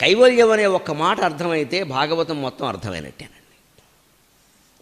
కైవల్యం అనే ఒక్క మాట అర్థమైతే భాగవతం మొత్తం అర్థమైనట్టేనండి.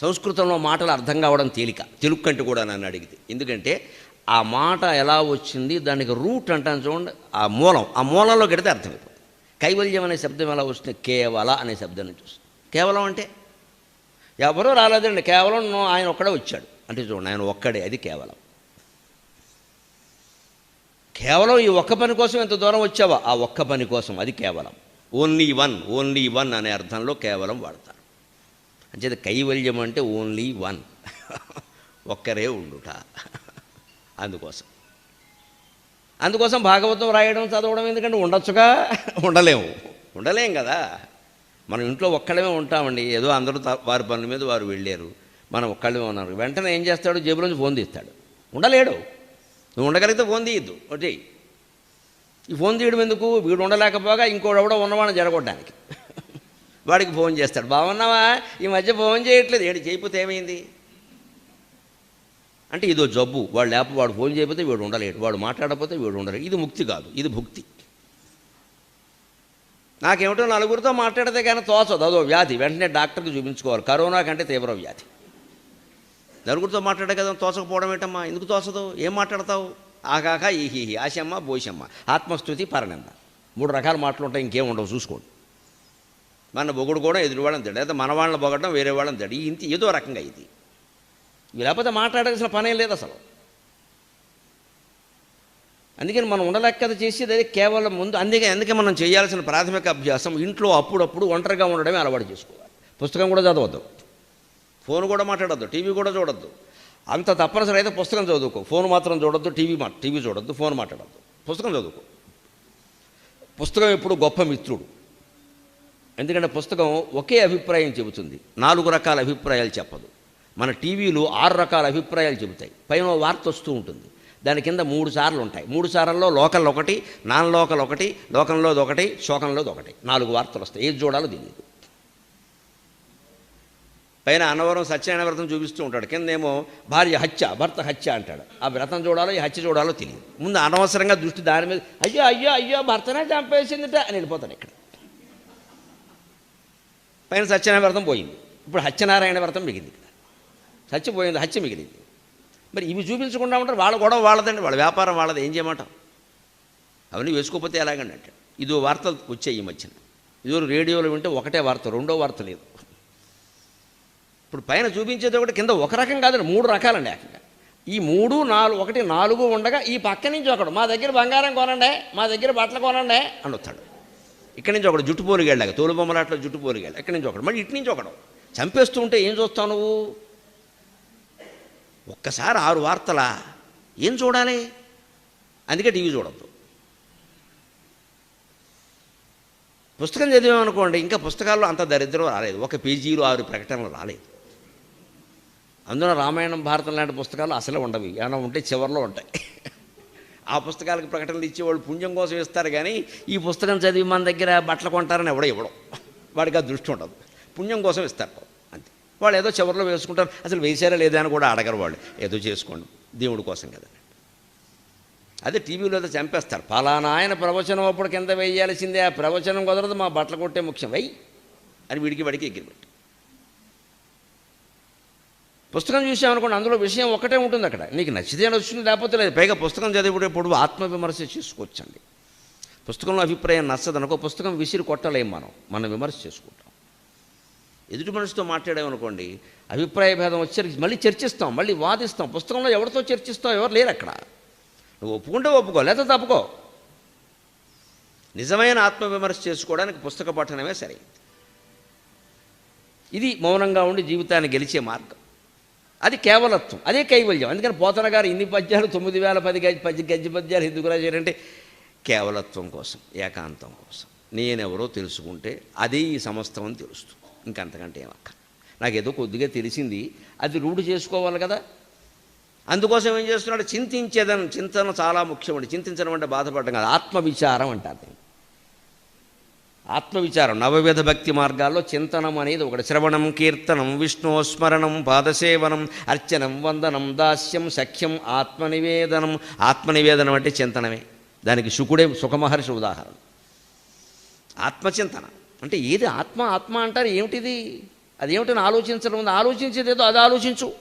సంస్కృతంలో మాటలు అర్థం కావడం తేలిక. తెలుగు కంటే కూడా నన్ను అడిగితే. ఎందుకంటే ఆ మాట ఎలా వచ్చింది దానికి రూట్ అంటాను చూడండి ఆ మూలం. ఆ మూలంలో కడితే అర్థమైపోతుంది. కైవల్యం అనే శబ్దం ఎలా వస్తుంది? కేవల అనే శబ్దం నుంచి వస్తుంది. కేవలం అంటే? ఎవరూ రాలేదండి. కేవలం ఆయన ఒక్కడే వచ్చాడు. అంటే చూడండి ఆయన ఒక్కడే. అది కేవలం. కేవలం ఈ ఒక్క పని కోసం ఎంత దూరం వచ్చావా? ఆ ఒక్క పని కోసం. అది కేవలం. ఓన్లీ వన్ ఓన్లీ వన్ అనే అర్థంలో కేవలం వాడతారు. అంచేత కైవల్యం అంటే ఓన్లీ వన్. ఒక్కరే ఉండుట. అందుకోసం. అందుకోసం భాగవతం రాయడం చదవడం ఎందుకంటే ఉండొచ్చుగా? ఉండలేము. ఉండలేం కదా. మనం ఇంట్లో ఒక్కడమే ఉంటామండి. ఏదో అందరూ త- వారి పనుల మీద వారు వెళ్ళారు. మనం ఒక్కళ్ళమే ఉన్నారు. వెంటనే ఏం చేస్తాడు? జేబులోంచి ఫోన్ తీస్తాడు. ఉండలేడు. నువ్వు ఉండగలిగితే ఫోన్ తీయద్దు. ఒకటి ఈ ఫోన్ తీయడం ఎందుకు? వీడు ఉండలేకపోగా ఇంకోడెవడో ఉన్నవాడిని జరగొట్టడానికి. వాడికి ఫోన్ చేస్తాడు. బాగున్నావా ఈ మధ్య ఫోన్ చేయట్లేదు. ఏడు చేయకపోతే ఏమైంది? అంటే ఇదో జబ్బు. వాడు లేకపోతే వాడు ఫోన్ చేయకపోతే వీడు ఉండలేడు. వాడు మాట్లాడకపోతే వీడు ఉండలేడు. ఇది ముక్తి కాదు. ఇది భుక్తి. నాకేమిటో నలుగురితో మాట్లాడితే కానీ తోచదు. అదో వ్యాధి. వెంటనే డాక్టర్కి చూపించుకోవాలి. కరోనా కంటే తీవ్ర వ్యాధి. నలుగురితో మాట్లాడే కదా తోచకపోవడం ఏంటమ్మా? ఎందుకు తోచదు? ఏం మాట్లాడతావు? ఆకాక ఈహీహి ఆశమ్మ బోషమ్మ ఆత్మస్థుతి పరనింద మూడు రకాల మాటలు ఉంటాయి ఇంకేం ఉండవు చూసుకోండి. మన బొగుడు కూడా ఎదురు వాళ్ళని తిడు లేదా మన వాళ్ళని పొగడం వేరే వాళ్ళని తిడు ఇంత ఏదో రకంగా ఇది. లేకపోతే మాట్లాడాల్సిన పనేం లేదు అసలు. అందుకని మనం ఉండలేక కదా చేసేది అదే కేవలం ముందు అందుకే అందుకే మనం చేయాల్సిన ప్రాథమిక అభ్యాసం ఇంట్లో అప్పుడప్పుడు ఒంటరిగా ఉండడమే అలవాటు చేసుకోవాలి. పుస్తకం కూడా చదవద్దు. ఫోన్ కూడా మాట్లాడద్దు టీవీ కూడా చూడద్దు. అంత తప్పనిసరి అయితే పుస్తకం చదువుకో. ఫోన్ మాత్రం చూడొద్దు టీవీ మా టీవీ చూడొద్దు ఫోన్ మాట్లాడద్దు. పుస్తకం చదువుకో. పుస్తకం ఎప్పుడు గొప్ప మిత్రుడు. ఎందుకంటే పుస్తకం ఒకే అభిప్రాయం చెబుతుంది. నాలుగు రకాల అభిప్రాయాలు చెప్పదు. మన టీవీలు ఆరు రకాల అభిప్రాయాలు చెబుతాయి. పైన వార్త వస్తూ ఉంటుంది. దాని కింద మూడు సార్లు ఉంటాయి. మూడు సార్లలో లోకల్ ఒకటి నాన్ లోకల్ ఒకటి లోకంలోది ఒకటి శోకంలోది ఒకటి. నాలుగు వార్తలు వస్తాయి. ఏది చూడాలో తెలియదు. పైన అన్నవరం సత్యనారాయణ వ్రతం చూపిస్తూ ఉంటాడు. కిందేమో భార్య హత్య భర్త హత్య అంటాడు. ఆ వ్రతం చూడాలో ఈ హత్య చూడాలో తెలియదు. ముందు అనవసరంగా దృష్టి దాని మీద అయ్యో అయ్యో అయ్యో భర్తనే చంపేసిందిట అని వెళ్ళిపోతాడు ఇక్కడ. పైన సత్యనారాయణ వ్రతం పోయింది. ఇప్పుడు హత్యనారాయణ వ్రతం మిగిలింది ఇక్కడ. హత్య పోయింది హత్య మిగిలింది. మరి ఇవి చూపించకుండా ఉంటారు వాళ్ళ గొడవ వాళ్ళదండి వాళ్ళ వ్యాపారం వాళ్ళది ఏం చేయమంటాం? అవన్నీ వేసుకోకపోతే ఎలాగండి అంటే ఇదో వార్తలు వచ్చాయి ఈ మధ్యన. ఇదో రేడియోలో వింటే ఒకటే వార్త రెండో వార్త లేదు. ఇప్పుడు పైన చూపించేది ఒకటి కింద ఒక రకం కాదండి మూడు రకాలండి ఏకంగా ఈ మూడు నాలుగు ఒకటి నాలుగు ఉండగా ఈ పక్క నుంచి ఒకడు మా దగ్గర బంగారం కొనండి మా దగ్గర బట్టలు కొనండి అని వస్తాడు. ఇక్కడి నుంచి ఒకడు జుట్టు పోలిగాళ్ళగా తోలు అట్లా జుట్టు పోలిగాళ్ళు ఇక్కడి నుంచి ఒకడు మళ్ళీ ఇటు నుంచి ఒకడు. చంపేస్తూ ఉంటే ఏం చూస్తావు నువ్వు? ఒక్కసారి ఆరు వార్తలా ఏం చూడాలి? అందుకే టీవీ చూడద్దు. పుస్తకం చదివామనుకోండి ఇంకా పుస్తకాల్లో అంత దరిద్రం రాలేదు. ఒక పేజీలో ఆరు ప్రకటనలు రాలేదు. అందులో రామాయణం భారతం లాంటి పుస్తకాలు అసలే ఉండవు. ఏమైనా ఉంటే చివరిలో ఉంటాయి. ఆ పుస్తకాలకు ప్రకటనలు ఇచ్చేవాళ్ళు పుణ్యం కోసం ఇస్తారు కానీ ఈ పుస్తకం చదివి మన దగ్గర బట్టలు కొంటారని ఎవడో ఇవ్వడం. వాడికి ఆ దృష్టి ఉండదు. పుణ్యం కోసం ఇస్తారు. అంతే. వాళ్ళు ఏదో చివరిలో వేసుకుంటారు. అసలు వేసారా లేదా అని కూడా అడగరు వాళ్ళు. ఏదో చేసుకోండి. దేవుడి కోసం కదా. అదే టీవీలో ఏదో చంపేస్తారు. ఫలానా ఆయన ప్రవచనం అప్పుడు కింద వేయాల్సిందే. ఆ ప్రవచనం కుదరదు. మా బట్టలు కొట్టే ముఖ్యం. అయ్యి అని వీడికి వాడికి ఎగిరిపెట్టు. పుస్తకం చూసామనుకోండి అందులో విషయం ఒకటే ఉంటుంది అక్కడ. నీకు నచ్చితే నచ్చుతుంది లేకపోతే లేదు. పైగా పుస్తకం చదివేటప్పుడు ఆత్మవిమర్శ చేసుకోవచ్చండి. పుస్తకంలో అభిప్రాయం నచ్చదనుకో పుస్తకం విసిరి కొట్టలేం మనం. మనం విమర్శ చేసుకుంటాం. ఎదుటి మనిషితో మాట్లాడామనుకోండి అభిప్రాయ భేదం వచ్చి మళ్ళీ చర్చిస్తాం మళ్ళీ వాదిస్తాం. పుస్తకంలో ఎవరితో చర్చిస్తాం ఎవరు లేరు అక్కడ. నువ్వు ఒప్పుకుంటే ఒప్పుకో లేదా తప్పుకో. నిజమైన ఆత్మవిమర్శ చేసుకోవడానికి పుస్తక పఠనమే సరే. ఇది మౌనంగా ఉండి జీవితాన్ని గెలిచే మార్గం. అది కేవలత్వం అదే కైవల్యం. అందుకని పోతన గారు ఇన్ని పద్యాలు తొమ్మిది వేల పది గజ పది గజ్జి పద్యాలు ఎందుకు రాశారంటే కేవలత్వం కోసం ఏకాంతం కోసం. నేనెవరో తెలుసుకుంటే అదే ఈ సమస్తం అని తెలుస్తుంది. ఇంకంతకంటే ఏమక్క నాకు ఏదో కొద్దిగా తెలిసింది అది రూఢి చేసుకోవాలి కదా. అందుకోసం ఏం చేస్తున్నాడు? చింతించేదని చింతన చాలా ముఖ్యమండి. చింతించడం అంటే బాధపడడం కాదు. ఆత్మవిచారం అంటారు దీన్ని. ఆత్మవిచారం నవవిధ భక్తి మార్గాల్లో చింతనం అనేది ఒకటి. శ్రవణం కీర్తనం విష్ణు స్మరణం పాదసేవనం అర్చనం వందనం దాస్యం సఖ్యం ఆత్మనివేదనం. ఆత్మనివేదనం అంటే చింతనమే. దానికి శుకుడే సుఖమహర్షి ఉదాహరణ. ఆత్మచింతన. అంటే ఏది ఆత్మ ఆత్మ అంటారు ఏమిటిది? అదేమిటని ఆలోచించడం ఉంది. ఆలోచించేదేదో అది ఆలోచించు.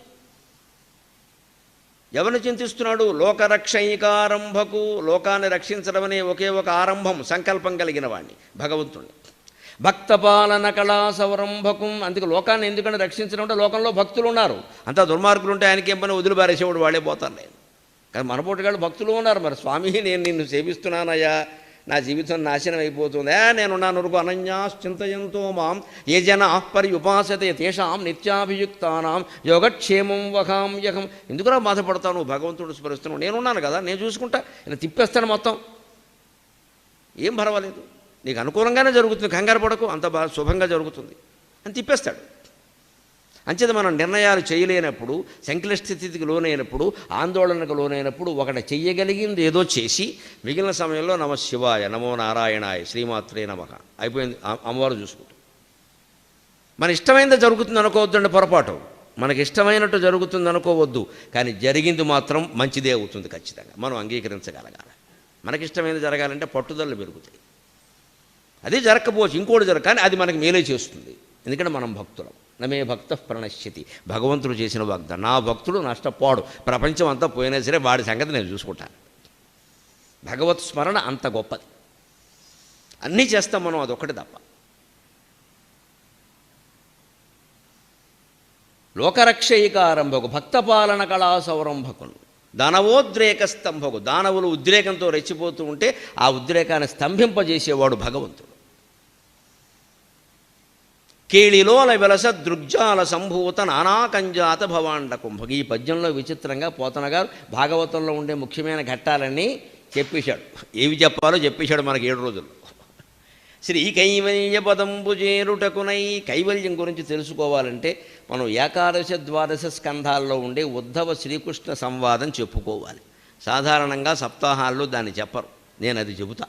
ఎవరిని చింతిస్తున్నాడు? లోకరక్షైకారంభకు లోకాన్ని రక్షించడం అనే ఒకే ఒక ఆరంభం సంకల్పం కలిగిన వాడిని భగవంతుణ్ణి. భక్తపాలన కళా సౌరంభకం అందుకే లోకాన్ని ఎందుకంటే రక్షించడం అంటే లోకంలో భక్తులు ఉన్నారు. అంతా దుర్మార్గులు ఉంటే ఆయనకి ఏమైనా వదిలిపారేసేవాడు వాళ్ళే పోతారు. నేను కానీ మనపోటుగాడు భక్తులు ఉన్నారు. మరి స్వామి నేను నిన్ను సేవిస్తున్నానయ్యా. నా జీవితం నాశనం అయిపోతుంది. నేను నా నురుగు అనన్యాశ్చింతయంతో మాం ఏ జన పరి ఉపాసతే తేషాం నిత్యాభియుక్తానాం యోగక్షేమం వహామ్యహం ఎందుకురా బాధపడతాను భగవంతుడు స్మరిస్తున్నావు. నేనున్నాను కదా నేను చూసుకుంటా. నేను తిప్పేస్తాను మొత్తం. ఏం పర్వాలేదు. నీకు అనుకూలంగానే జరుగుతుంది. కంగారు పడకు. అంత బాగా శుభంగా జరుగుతుంది. అని తిప్పేస్తాడు. అంచేత మనం నిర్ణయాలు చేయలేనప్పుడు సంక్లిష్ట స్థితికి లోనైనప్పుడు ఆందోళనకు లోనైనప్పుడు ఒకటి చెయ్యగలిగింది ఏదో చేసి మిగిలిన సమయంలో నమ శివాయ నమో నారాయణాయ శ్రీమాత్రే నమ. అయిపోయింది. అమ్మవారు చూసుకుంటాం మన ఇష్టమైనది జరుగుతుంది అనుకోవద్దండి పొరపాటు. మనకి ఇష్టమైనట్టు జరుగుతుంది అనుకోవద్దు. కానీ జరిగింది మాత్రం మంచిదే అవుతుంది ఖచ్చితంగా. మనం అంగీకరించగలగాలి. మనకిష్టమైనది జరగాలంటే పట్టుదలలు పెరుగుతాయి. అది జరగకపోవచ్చు. ఇంకోటి జరగ కానీ అది మనకి మేలే చేస్తుంది. ఎందుకంటే మనం భక్తులం. నమే భక్త ప్రణశ్యతి. భగవంతుడు చేసిన భక్త నా భక్తుడు నష్టపోడు. ప్రపంచం అంతా పోయినా సరే వాడి సంగతి నేను చూసుకుంటాను. భగవత్ స్మరణ అంత గొప్పది. అన్నీ చేస్తాం మనం అదొక్కటి తప్ప. లోకరక్షయికారంభకు భక్తపాలన కళా సౌరంభకులు దానవోద్రేక స్తంభకు దానవులు ఉద్రేకంతో రెచ్చిపోతూ ఉంటే ఆ ఉద్రేకాన్ని స్తంభింపజేసేవాడు భగవంతుడు. కేళిలోల వెలస దృగ్జాల సంభూత నానాకంజాత భవాండ కుంభకి. ఈ పద్యంలో విచిత్రంగా పోతన గారు భాగవతంలో ఉండే ముఖ్యమైన ఘట్టాలన్నీ చెప్పేశాడు. ఏవి చెప్పాలో చెప్పేశాడు మనకి ఏడు రోజులు. శ్రీ కైవల్య పదంబు చేరుటకునై కైవల్యం గురించి తెలుసుకోవాలంటే మనం ఏకాదశ ద్వాదశ స్కంధాల్లో ఉండే ఉద్ధవ శ్రీకృష్ణ సంవాదం చెప్పుకోవాలి. సాధారణంగా సప్తాహాల్లో దాన్ని చెప్పరు. నేను అది చెబుతా.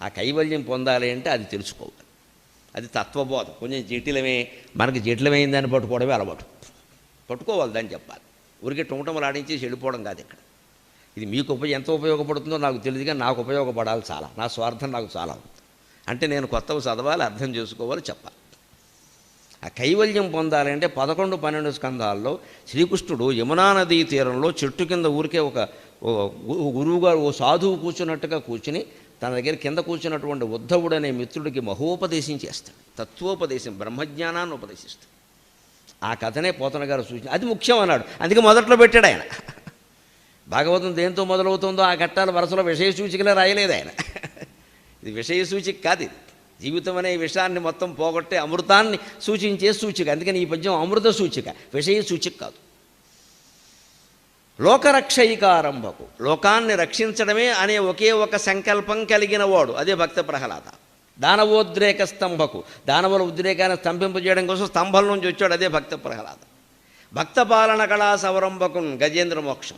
ఆ కైవల్యం పొందాలి అంటే అది తెలుసుకోవాలి. అది తత్వబోధ. కొంచెం జటిలమే మనకి జటిలమైందని పట్టుకోవడమే అలవాటు. పట్టుకోవాలి దాన్ని చెప్పాలి. ఊరికే టుంటములు చెడిపోవడం వెళ్ళిపోవడం కాదు ఇక్కడ. ఇది మీకు ఉపయోగ ఎంత ఉపయోగపడుతుందో నాకు తెలియదు కానీ నాకు ఉపయోగపడాలి చాలా. నా స్వార్థం నాకు చాలా ఉంది. అంటే నేను కొత్తవి చదవాలి అర్థం చేసుకోవాలి చెప్పాలి. ఆ కైవల్యం పొందాలంటే పదకొండు పన్నెండు స్కంధాల్లో శ్రీకృష్ణుడు యమునా నదీ తీరంలో చెట్టు కింద ఊరికే ఒక గురువుగారు ఓ సాధువు కూర్చున్నట్టుగా కూర్చుని తన దగ్గర కింద కూర్చున్నటువంటి ఉద్ధవుడు అనే మిత్రుడికి మహోపదేశం చేస్తాడు. తత్వోపదేశం బ్రహ్మజ్ఞానాన్ని ఉపదేశిస్తాడు. ఆ కథనే పోతన గారు సూచన అది ముఖ్యం అన్నాడు. అందుకే మొదట్లో పెట్టాడు ఆయన. భాగవతం దేంతో మొదలవుతుందో ఆ ఘట్టాల వరుసలో విషయ సూచికలే రాయలేదు ఆయన. ఇది విషయ సూచిక కాదు ఇది. జీవితం అనే విషయాన్ని మొత్తం పోగొట్టే అమృతాన్ని సూచించే సూచిక. అందుకని ఈ పద్యం అమృత సూచిక. విషయ సూచిక కాదు. లోకరక్షయికారంభకు లోకాన్ని రక్షించడమే అనే ఒకే ఒక సంకల్పం కలిగిన వాడు. అదే భక్త ప్రహ్లాద. దానవోద్రేక స్తంభకు. దానవుల ఉద్రేకాన్ని స్తంభింపజేయడం కోసం స్తంభం నుంచి వచ్చాడు అదే భక్త ప్రహ్లాద. భక్త పాలన కళా సవరంభకు గజేంద్ర మోక్షం.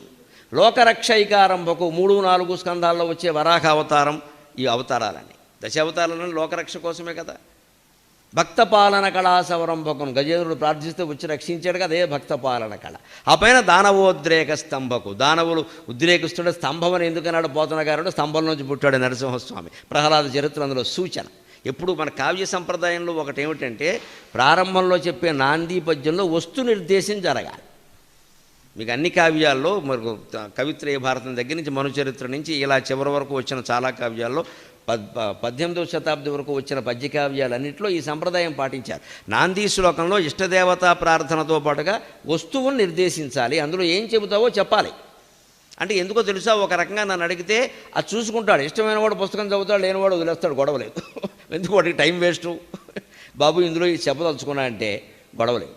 లోకరక్షయికారంభకు మూడు నాలుగు స్కంధాల్లో వచ్చే వరాహ అవతారం ఈ అవతారాలని. దశ అవతారాలను లోకరక్ష కోసమే కదా. భక్త పాలన కళా సవరంభకం గజేంద్రుడు ప్రార్థిస్తే వచ్చి రక్షించాడు కదా అదే భక్త పాలన కళ? ఆ పైన దానవోద్రేక స్తంభకు దానవులు ఉద్రేకిస్తుండే స్తంభం అని ఎందుకన్నాడు పోతన గారు స్తంభం నుంచి పుట్టాడు నరసింహస్వామి. ప్రహ్లాద చరిత్ర అందులో సూచన. ఎప్పుడు మన కావ్య సంప్రదాయంలో ఒకటి ఏమిటంటే ప్రారంభంలో చెప్పే నాంది పద్యంలో వస్తు నిర్దేశం జరగాలి. మీకు అన్ని కావ్యాల్లో మరి కవిత్రయ భారతం దగ్గర నుంచి మనుచరిత్ర నుంచి ఇలా చివరి వరకు వచ్చిన చాలా కావ్యాల్లో పద్దెనిమిదవ శతాబ్ది వరకు వచ్చిన పద్యకావ్యాలన్నింటిలో ఈ సంప్రదాయం పాటించారు. నాంది శ్లోకంలో ఇష్టదేవతా ప్రార్థనతో పాటుగా వస్తువును నిర్దేశించాలి. అందులో ఏం చెబుతావో చెప్పాలి. అంటే ఎందుకో తెలుసా ఒక రకంగా నన్ను అడిగితే అది చూసుకుంటాడు. ఇష్టమైన వాడు పుస్తకం చదువుతాడు లేనివాడు వదిలేస్తాడు గొడవలేదు ఎందుకు వాడికి టైం వేస్ట్? బాబు ఇందులో ఇది చెప్పదలుచుకున్నా అంటే గొడవలేదు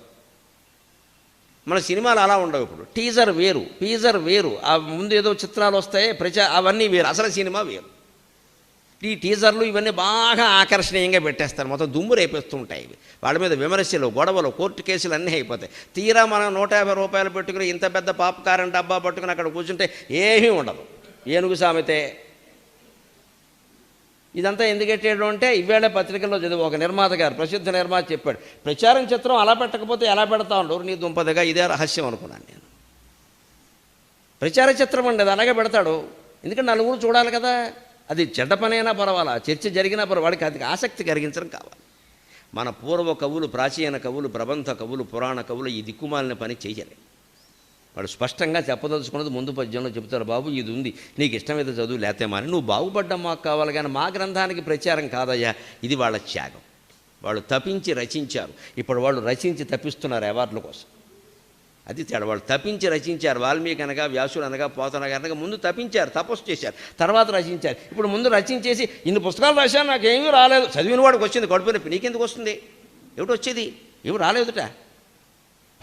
మన సినిమాలు అలా ఉండవు ఇప్పుడు. టీజర్ వేరు టీజర్ వేరు. ఆ ముందు ఏదో చిత్రాలు వస్తాయి ప్రచా అవన్నీ వేరు. అసలు సినిమా వేరు. ఈ టీజర్లు ఇవన్నీ బాగా ఆకర్షణీయంగా పెట్టేస్తారు. మొత్తం దుమ్ము రేపేస్తూ ఉంటాయి ఇవి. వాళ్ళ మీద విమర్శలు గొడవలు కోర్టు కేసులు అన్నీ అయిపోతాయి. తీరా మనం నూట యాభై రూపాయలు పెట్టుకుని ఇంత పెద్ద పాపకారం డబ్బా పట్టుకుని అక్కడ కూర్చుంటే ఏమీ ఉండదు. ఏనుగు సామెతే. ఇదంతా ఎందుకు పెట్టాడు అంటే ఇవేళ పత్రికల్లో చదివి ఒక నిర్మాత గారు ప్రసిద్ధ నిర్మాత చెప్పాడు ప్రచారం చిత్రం అలా పెట్టకపోతే ఎలా పెడతా ఉండవు నీ దుంపదగా ఇదే రహస్యం అనుకున్నాను నేను. ప్రచార చిత్రం అండి అది అలాగే పెడతాడు. ఎందుకంటే నలుగురు చూడాలి కదా. అది చెడ్డ పనైనా పర్వాలా చర్చ జరిగినా పర్వాడికి అది ఆసక్తి కలిగించడం కావాలి. మన పూర్వ కవులు ప్రాచీన కవులు ప్రబంధ కవులు పురాణ కవులు ఈ దిక్కుమాలిన పని చేయలేదు వాడు స్పష్టంగా చెప్పదలుచుకున్నది ముందు పద్యంలో చెబుతారు బాబు ఇది ఉంది నీకు ఇష్టమైతే చదువు లేతేమాని నువ్వు బాగుపడ్డం మాకు కావాలి కానీ మా గ్రంథానికి ప్రచారం కాదయ్యా ఇది వాళ్ళ త్యాగం. వాళ్ళు తపించి రచించారు. ఇప్పుడు వాళ్ళు రచించి తప్పిస్తున్నారు అవార్డుల కోసం. అది తేడా. వాళ్ళు తప్పించి రచించారు. వాల్మీకి అనగా వ్యాసుడు అనగా పోతనగా అనగా ముందు తప్పించారు తపస్సు చేశారు తర్వాత రచించారు. ఇప్పుడు ముందు రచించేసి ఇన్ని పుస్తకాలు రాశాను నాకేమీ రాలేదు. చదివిన వాడికి వచ్చింది కడుపు నొప్పి. నీకెందుకు వస్తుంది? ఏమిటి వచ్చేది? ఏమి రాలేదుట.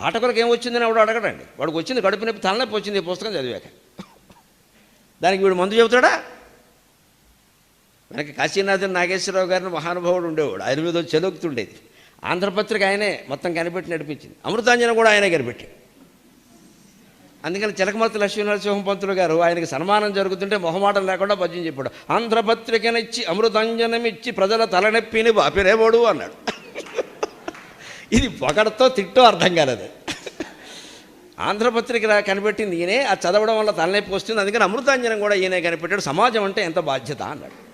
పాఠకులకు ఏం వచ్చిందని వాడు అడగడండి. వాడికి వచ్చింది కడుపు నొప్పి తలనొప్పి వచ్చింది ఈ పుస్తకం చదివాక. దానికి వీడు మందు చెబుతాడా? మనకి కాశీనాథన్ నాగేశ్వరరావు గారిని మహానుభావుడు ఉండేవాడు. ఆయన మీద ఆంధ్రపత్రిక ఆయనే మొత్తం కనిపెట్టి నడిపించింది. అమృతాంజనం కూడా ఆయనే కనిపెట్టాడు. అందుకని చిలకమర్తి లక్ష్మీనరసింహ పంతులు గారు ఆయనకి సన్మానం జరుగుతుంటే మొహమాటం లేకుండా పద్యం చెప్పాడు. ఆంధ్రపత్రికనిచ్చి అమృతాంజనమిచ్చి ప్రజల తలనొప్పిని బాపిరేవాడు అన్నాడు. ఇది పొగడతో తిట్టో అర్థం కాలేదు. ఆంధ్రపత్రిక కనిపెట్టింది ఈయనే ఆ చదవడం వల్ల తలనొప్పి వస్తుంది. అందుకని అమృతాంజనం కూడా ఈయనే కనిపెట్టాడు. సమాజం అంటే ఎంత బాధ్యత అన్నాడు.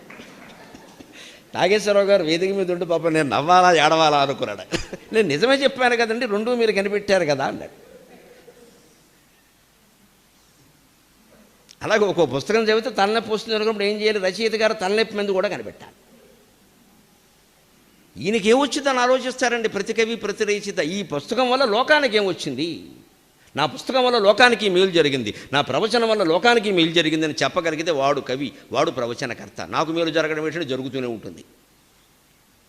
నాగేశ్వరరావు గారు వేదిక మీద ఉండి పాప నేను నవ్వాలా ఏడవాలా అనుకున్నాడు. నేను నిజమే చెప్పాను కదండి రెండు మీరు కనిపెట్టారు కదా అన్నాడు. అలాగే ఒక పుస్తకం చదివితే తలనొప్పి వస్తుంది అనుకున్నప్పుడు ఏం చేయాలి? రచయిత గారు తలనొప్పి మీద కూడా కనిపెట్టాలి. ఈయనకి ఏమొచ్చిందని ఆలోచిస్తారండి? ప్రతి కవి ప్రతి రచయిత. ఈ పుస్తకం వల్ల లోకానికి ఏమొచ్చింది నా పుస్తకం వల్ల లోకానికి మేలు జరిగింది. నా ప్రవచనం వల్ల లోకానికి మేలు జరిగిందని చెప్పగలిగితే వాడు కవి వాడు ప్రవచనకర్త. నాకు మేలు జరగడం ఏంటంటే జరుగుతూనే ఉంటుంది.